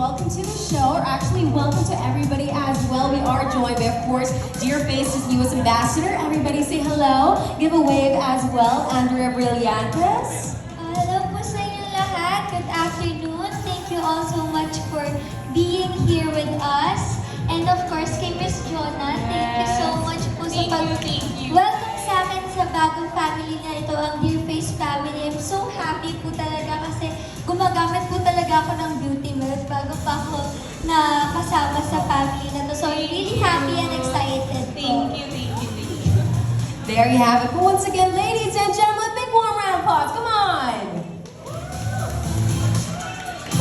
welcome to the show, or actually welcome to everybody as well. We are joined by, of course, Dear Faces U.S. Ambassador. Everybody say hello. Give a wave as well. Andrea Brillantes. Hello po sa inyong lahat. Good afternoon. Thank you all so much for being here with us. And of course, kay Miss Jonah, thank you so much po sa Thank pag- you, thank you. Welcome sa akin sa bagong family na ito, ang Dear Face family. I'm so happy po talaga kasi gumagamit talaga ako ng beauty milk bago pa ako na kasama sa family na to. So I'm really happy and excited. Thank you, thank you, thank you. There you have it. But once again, ladies and gentlemen, big warm round of applause. Come on.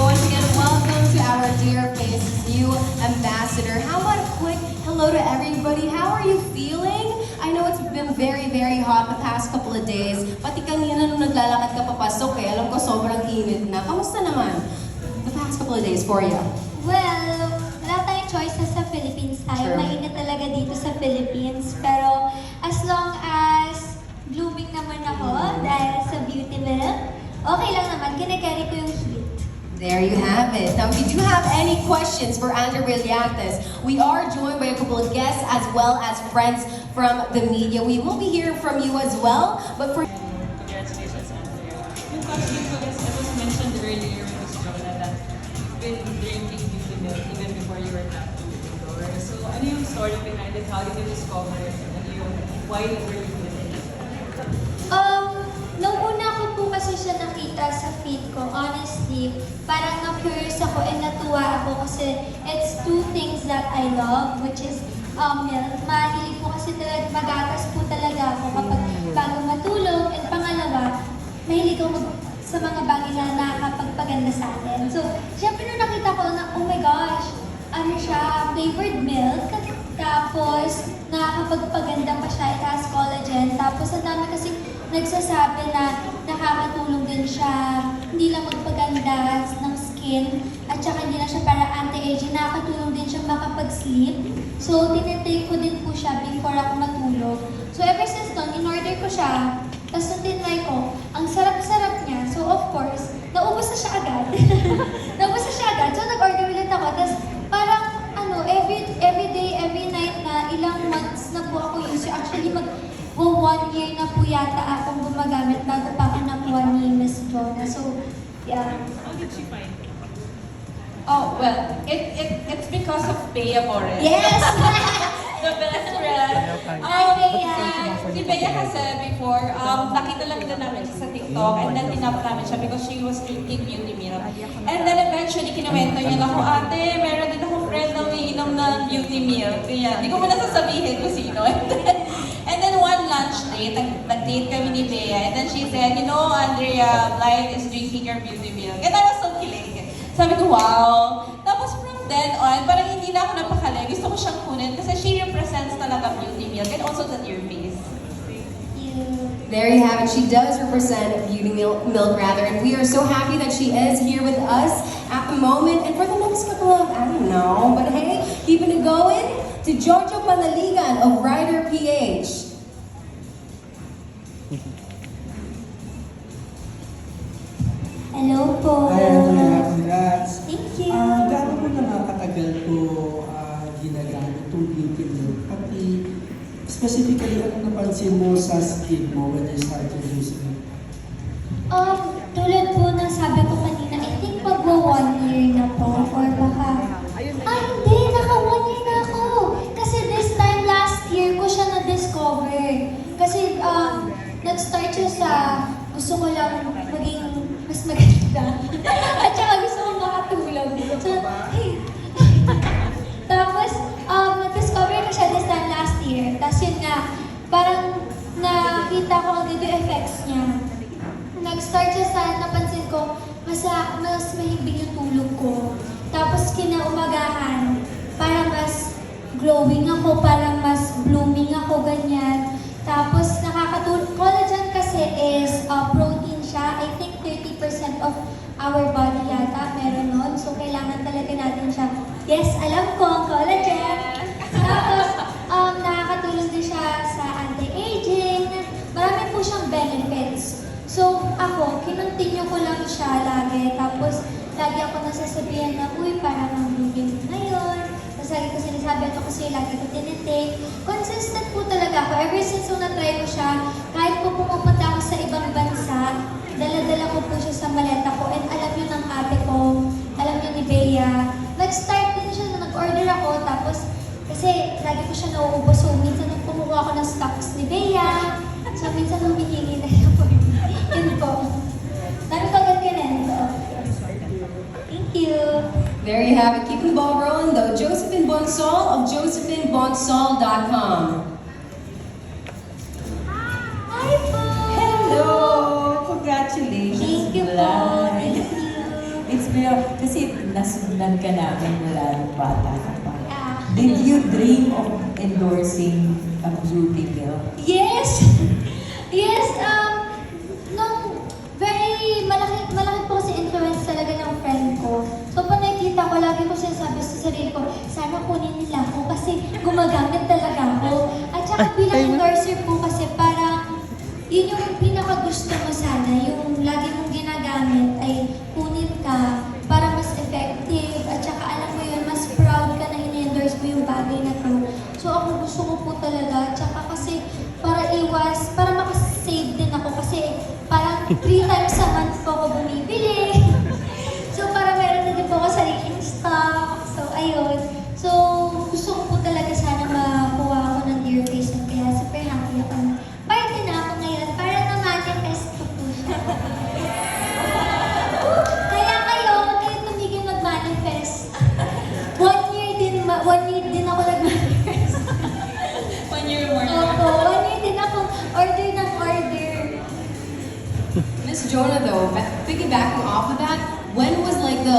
Once again, welcome to our Dear Faces new ambassador. How about a quick hello to everybody? How are you feeling? I know it's been very, very hot the past couple of days. Pati kanina nung naglalakad ka papasok eh, alam ko sobrang init na. Kamusta naman the past couple of days for you? Well, wala tayong choices sa Philippines tayo. Sure. Mainit talaga dito sa Philippines. Pero as long as blooming naman ako dahil sa beauty milk, okay lang naman. Kinakarry ko yung heat. There you have it. Now, if you do have any questions for Andrea Brillantes, we are joined by a couple of guests as well as friends from the media. We will be hearing from you as well, but for Ko, as it was mentioned earlier with Miss Jonah, that been drinking beauty milk even before you were tattooed door. So, ano yung story behind it? How did you discover? Ano why were? Um, nung una ko po kasi siya nakita sa feed ko, honestly, parang na-curious ako and natuwa ako kasi it's two things that I love, which is um, milk. Mahilig po kasi talaga, magatas po talaga ako kapag bago matulog. And pangalawa, mahilig ako mag- sa mga bagay na nakakapagpaganda sa atin. So, syempre nung nakita ko na, oh my gosh, ano siya, flavored milk. Tapos, nakakapagpaganda pa siya. It has collagen. Tapos, ang dami kasi nagsasabi na nakakatulong din siya, hindi lang magpaganda ng skin, at saka hindi lang siya para anti-aging, nakakatulong din siya makapag-sleep. So, tinitake ko din po siya before ako matulog. So, ever since noon, in-order ko siya. Tapos, nung tinry ko, ang sarap-sarap niya. So, of course, naubos na siya agad. naubos na siya agad. So, nag-order ulit ako. Tapos, parang, ano, every, every day, every night na, ilang months na po ako use. Actually, mag, o one year na po yata akong gumagamit bago pa ako nakuha ni Miss Jonah. So, yeah. How did she find it? Oh, well, it, it, it's because of Bea Morales. Yes! The best friend. Hi, Bea! Si Bea kasi before, um, nakita lang din namin siya sa TikTok and then tinap namin siya because she was drinking beauty milk. And then eventually, kinuwento niya na ako, ate, meron din akong friend na umiinom ng beauty milk. Kaya, hindi ko muna sasabihin kung sino. And then, and then one lunch date, nag- nag-date kami ni Bea. And then she said, you know, Andrea, Blythe is drinking your beauty milk. And I was so kilig. Sabi ko, wow. Then on, parang hindi na ako napakali. Gusto ko siyang kunin kasi she represents talaga beauty milk and also the dear face. There you have it. She does represent Beauty Milk, milk rather, and we are so happy that she is here with us at the moment and for the next couple of, I don't know, but hey, keeping it going to Jojo Panaligan of Rider PH. Hello po. Hi. Congrats. Thank you. Mo nakakatagal to ah, ginagamit beauty milk? Pati, specifically, ano napansin mo sa skin mo when you started using it? Um, tulad po ng sabi ko kanina, I think magwa one year na po or baka Ah, hindi! Naka one year na ako! Kasi this time last year ko siya na-discover. Kasi um, nag-start siya sa gusto ko lang maging mas maganda. Tapos yun parang nakita ko agad yung effects niya. Nag-start siya sa, napansin ko, mas, mas mahimbing yung tulog ko. Tapos kinaumagahan, parang mas glowing ako, parang mas blooming ako, ganyan. Tapos nakakatulog, collagen kasi is uh, protein siya. I think 30% of our body yata meron nun. So kailangan talaga natin siya. Yes, alam ko collagen. Tapos, healthy siya sa anti-aging. Marami po siyang benefits. So, ako, kinontinue ko lang siya lagi. Tapos, lagi ako nasasabihan na, uy, parang ang bibig ngayon. Tapos, lagi ko sinasabi ito kasi lagi ko tinitake. Consistent po talaga ako. Ever since nung na-try ko siya, kahit po pumupunta ako sa ibang bansa, daladala ko po siya sa maleta ko. And alam yun ng ate ko, alam yun ni Bea. Nag-start din siya na nag-order ako, tapos kasi lagi ko siya nauubos. So, minsan nung kumuha ako ng stocks ni Bea. So, minsan humihingi na ako. yun po. Dami ko agad ganito. Thank you. There you have it. Keeping the ball rolling though. Josephine Bonsol of josephinebonsol.com. Hi po! Hello! Congratulations, Thank you po. Thank you. It's a, kasi nasundan ka namin mula nung bata ka. Did you dream of endorsing a beauty bill? Yes! Yes, um, three times a month po ako bumibili. so para meron na din po ako sariling stock. So ayun. So gusto ko po talaga sana makuha ako ng dear na kaya super happy ako. Party na ako ngayon. Para na-manifest ko po siya. Kaya kayo, huwag kayong tumigil mag-manifest. One year din, ma- one year din ako nag-manifest. One year more Opo, one year din ako order. Miss Jonah though, ba- piggybacking off of that, when was like the,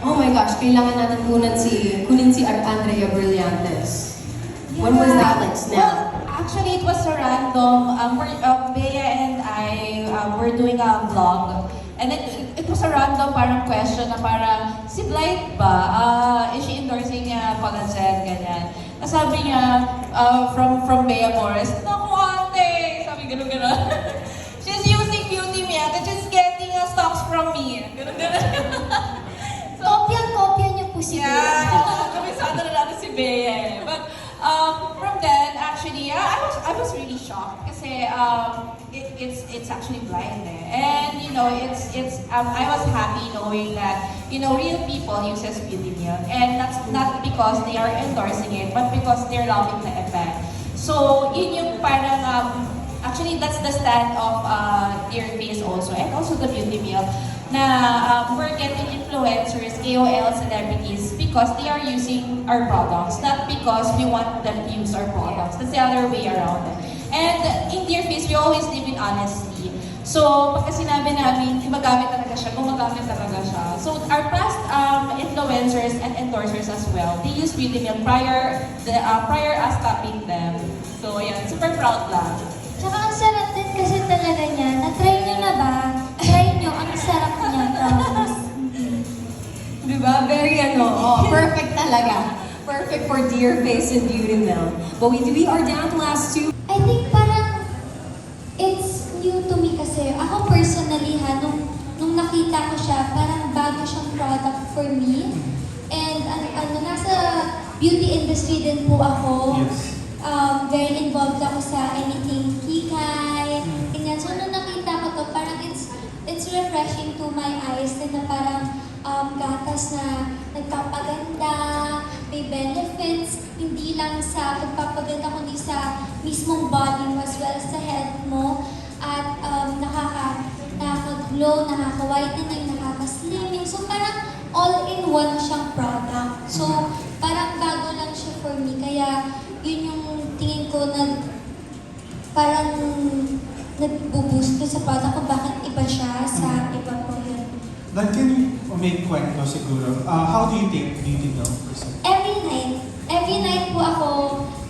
oh my gosh, kailangan natin kunin si, kunin si Andrea Brillantes. When was that like Well, snap? actually, it was a random. Um, we're, um, Bea and I uh, were doing a vlog. And it, it was a random parang question na parang, si Blythe ba? Uh, is she endorsing uh, collagen? Ganyan. Sabi niya, uh, from from Bea Morris, Naku ate! Sabi gano'n Yeah, kabisado na natin si Bea eh. But um, from then, actually, yeah, I was I was really shocked kasi um, it, it's it's actually blind eh. And you know, it's it's um, I was happy knowing that you know real people uses milk, and that's not because they are endorsing it, but because they're loving the effect. So yun yung parang um, Actually, that's the stand of uh, Dear Face also, and also the Beauty Meal, na um, we're getting influencers, KOL celebrities, because they are using our products, not because we want them to use our products. That's the other way around. And in Dear Face, we always live in honesty. So, pagka sinabi namin, gumagamit talaga siya, gumagamit talaga siya. So, our past um, influencers and endorsers as well, they use Beauty Milk prior, the, uh, prior us tapping them. So, ayan, super proud lang. Tsaka ang sarap din kasi talaga niya. Na-try niyo na ba? Diba? Very ano, oh, perfect talaga. Perfect for Dear Face and Beauty Mill. But we, we are down to last two. I think parang it's new to me kasi ako personally ha, nung, nung nakita ko siya, parang bago siyang product for me. And ano, ano nasa beauty industry din po ako. Yes. Um, very involved ako sa anything kikay, ganyan. So nung nakita ko to, parang it's it's refreshing to my eyes din na parang um, gatas na nagpapaganda, may benefits, hindi lang sa pagpapaganda, kundi sa mismong body mo as well as sa health mo. At um, nakaka, nakaka-glow, nakaka-whitening, nakaka-slimming. So parang all-in-one siyang product. So parang bago lang siya for me. Kaya yun yung tingin ko na parang nag-boost ko sa product ko bakit iba siya sa iba ko. That can make kwento siguro. Uh, how do you take beauty milk? Every night. Every night po ako.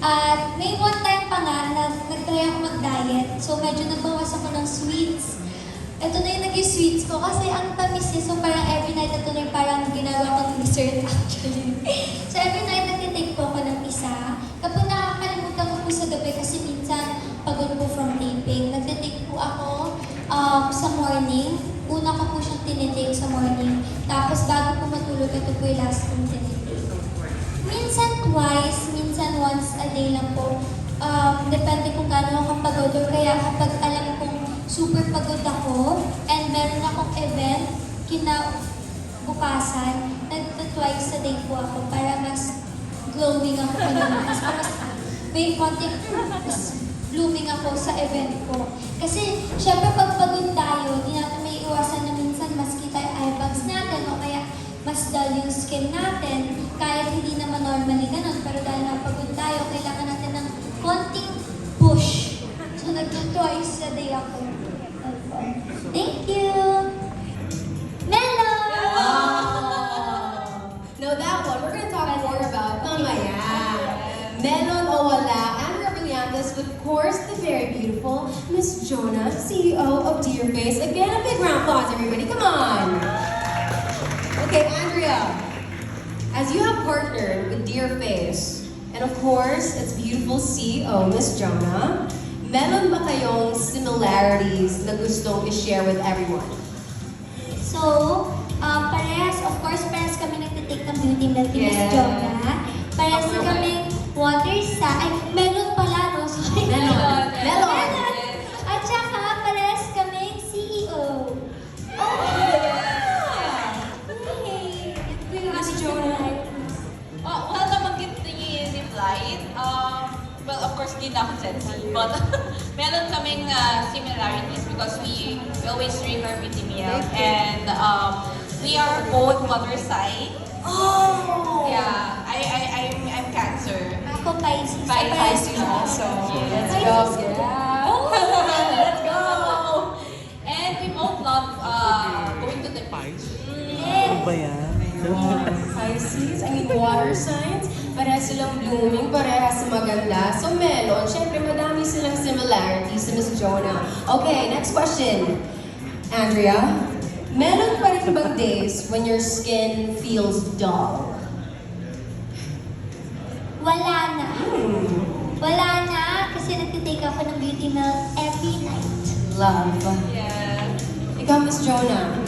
At may one time pa nga na nag-try ako mag-diet. So medyo nagbawas ako ng sweets. Ito na yung naging sweets ko kasi ang tamis niya. So parang every night ito na yung parang ginagawa kong dessert actually. so every night nagtitake po ako ng isa. Kapag nakakalimutan ko po sa gabi kasi minsan pagod po from taping, nagtitake po ako um, sa morning. Una ko po siyang tinitake sa morning. Tapos bago po matulog, ito po yung last kong tinitake. Minsan twice, minsan once a day lang po. Um, depende kung gaano ako kapagod or kaya kapag alam kong super pagod ako and meron akong event kinabukasan, nagta-twice a day po ako para mas glowing ako kanina. Mas, mas may konting blooming ako sa event ko. Kasi, syempre pag pagod tayo, dull yung skin natin. Kahit hindi naman normally ganun, pero dahil napagod tayo, kailangan natin ng konting push. So, nagta-twice a day ako. Thank you! Melon! No, that one, we're gonna talk more about mamaya. Melon o wala, Andrea Brillantes, of course, the very beautiful Miss Jonah, CEO of Dear Face. Again, a big round of applause, everybody, come on. Okay, Andrea, as you have partnered with Dear Face, and of course, its beautiful CEO, Miss Jonah, meron ba kayong similarities na gustong i-share with everyone? So, um, parehas, of course, parehas kami nagtitake ng beauty milk ni Miss Yes. Jonah. Parehas din kami water sa, ay, melon pala, no? Sorry. Melon. Pisces, I mean water signs, parehas silang blooming, parehas maganda. So Melon, syempre madami silang similarities sa Miss Jonah. Okay, next question. Andrea, meron pa rin bang days when your skin feels dull? Wala na. Wala na kasi nagtitake ako ng beauty milk every night. Love. Yeah. Ikaw, Miss Jonah.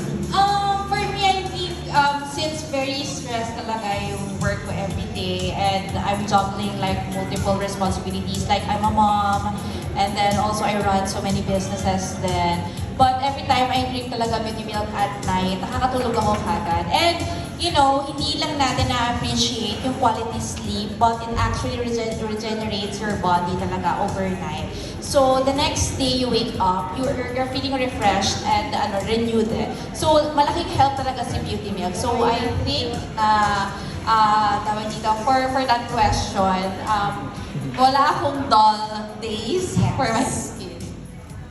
Very stressed talaga yung work ko every day. And I'm juggling like multiple responsibilities. Like I'm a mom and then also I run so many businesses then. But every time I drink talaga beauty milk at night, nakakatulog ako kagad. And you know, hindi lang natin na-appreciate yung quality sleep but it actually regen- regenerates your body talaga overnight. So the next day you wake up, you're, you're feeling refreshed and ano, renewed. eh. So malaking help talaga si beauty milk. So I think na uh, tawag dito, for, for that question, um, wala akong dull days for my skin.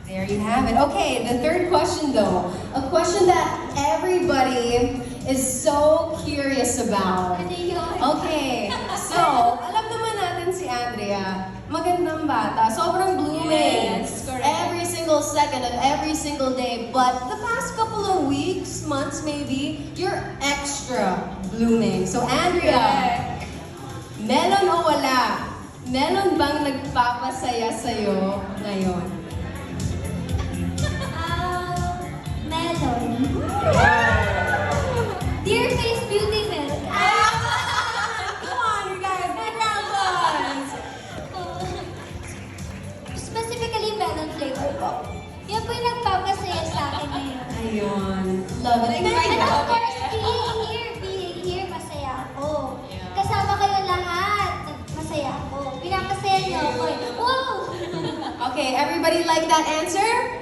There you have it. Okay, the third question though. A question that everybody is so curious about. Ano yun? Okay, so, alam naman natin si Andrea, magandang bata, sobrang blooming. Yes, correct. Every single second of every single day. But the past couple of weeks, months maybe, you're extra blooming. So Andrea, melon o wala? Melon bang nagpapasaya sa'yo ngayon? Like that answer?